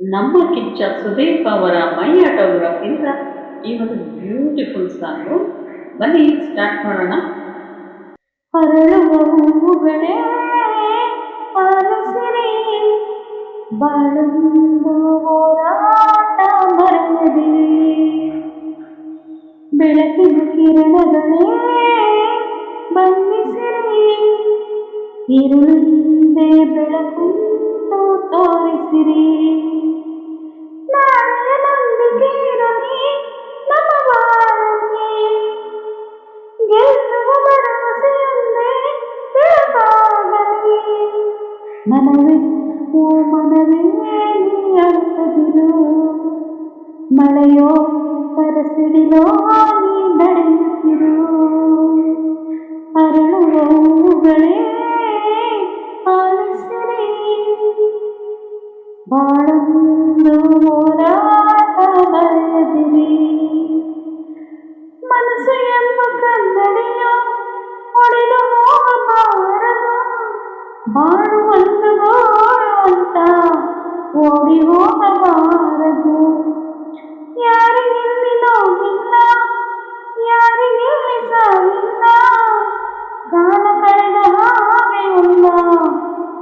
ನಮ್ಮ ಕಿಚ್ಚ ಸುದೀಪ್ ಅವರ ಮೈ ಆಟೋಗ್ರಾಫಿಯಿಂದ ಈ ಒಂದು ಬ್ಯೂಟಿಫುಲ್ ಸಾಂಗು ಬನ್ನಿ ಸ್ಟಾರ್ಟ್ ಮಾಡೋಣ. ಅರಳುವ ಹೂವುಗಳೇ ಅರಸಿರಿ ಬಾಳೊಂದು ಬೆಳಕಿನ ಕಿರಣಗಳೇ, ಬಣ್ಣಿಸಿರಿ. ಇರುಳಿಂದೆ ಬೆಳಕು ತೋರಿಸಿರಿ ನಾಳೆಯ ನಂಬಿಕೆಯಿರಲಿ ನಮ್ಮ ಬಾಳಲ್ಲಿ ಗೆಲ್ಲುವ ಭರವಸೆಯೊಂದೇ ಬೆಳಕಾಗಲಿ ಮನವೇ ಓ ಮನವೇ ನೀ ಅರ್ಥದಿರು ಮಳೆಯೋ ಪರಸಿಡಿಲೋ ನೀ ನಡೆಯುತ್ತಿರು ಅರಳುವ ಹೂವುಗಳೇ ಬಾಳೊಂದು ಹೋರಾಟ ಬರೆಯದಿರಿ ಮನಸ್ಸು ಎಂಬ ಕನ್ನಡಿಯ ಹೊಡೆದು ಹೋಗಬಾರದು ಬಾಳು ಒಂದು ಗೋಳು ಅಂತ ಓಡಿ ಹೋಗಬಾರದು ಯಾರಿಗಿಲ್ಲಿ ನೋವಿಲ್ಲ ಯಾರಿಗಿಲ್ಲಿ ಸಾವಿಲ್ಲ ಕಾಲ ಕಳೆದ ಹಾಗೆ ಇಲ್ಲ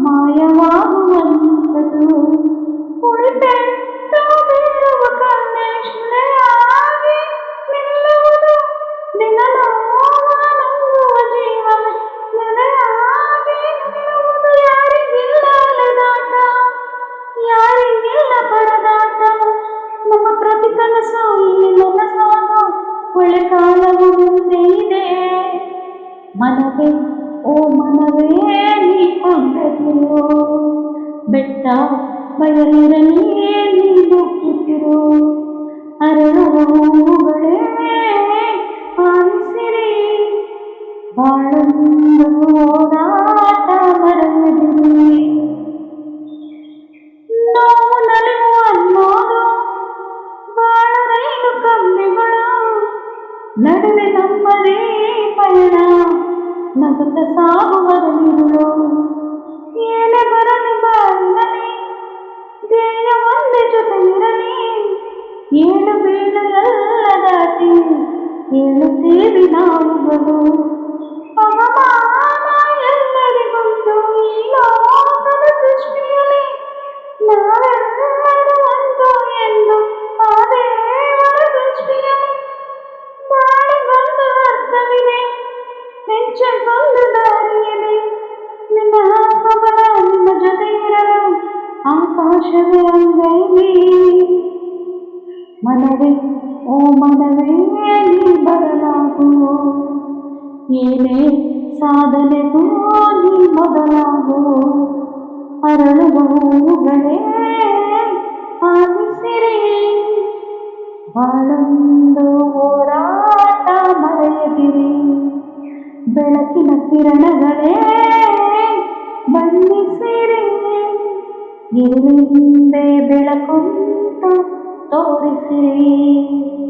ಮಾಯವಾಗುವಂಥದು ಪ್ರತಿ ಕನಸು ಇಲ್ಲಿ ನನಸಾಗೋ ಒಳ್ಳೆ ಕಾಲವು ಮುಂದೆ ಇದೆ ಮನವೇ ಓ ಮನವೇ ನೀ ಕೊಂಡದಿರು ಬೆಟ್ಟ ಬಯಲಿರಲಿ ನೀ ನುಗ್ಗುತ್ತಿರು ಅರಳುವ ಹೂವುಗಳೇ ಆಲಿಸಿರಿ ಬಾಳೊಂದು ನಡುವೆ ನಮ್ಮದೇ ಪಯಣ ನಗುತ್ತ ಸಾಗುವರಲಿರುಳು ಏನೇ ಬರಲಿ ಬಾಳಿನಲ್ಲಿ ಧ್ಯೇಯ ಒಂದೇ ಜೊತೆ ಇರಲಿ ಏಳು ಬೀಳು ಎಲ್ಲ ದಾಟಿ ಏಳುತ್ತೇವೆ ನಾವುಗಳು ಅಂಗೈಲಿ ಮನವೇ, ಓ ಮನವೇ, ನೀ ಬದಲಾಗು. ಏನೇ ಸಾಧನೆ ನೀ ಮೊದಲಾಗು. ಅರಳುವ ಹೂವುಗಳೇ ಆಲಿಸಿರಿ ಬಾಳೊಂದು ಹೋರಾಟ ಮರೆಯದಿರಿ. ಬೆಳಕಿನ ಕಿರಣಗಳೇ ಬಣ್ಣಿಸಿರಿ Ni un bebé la contento de.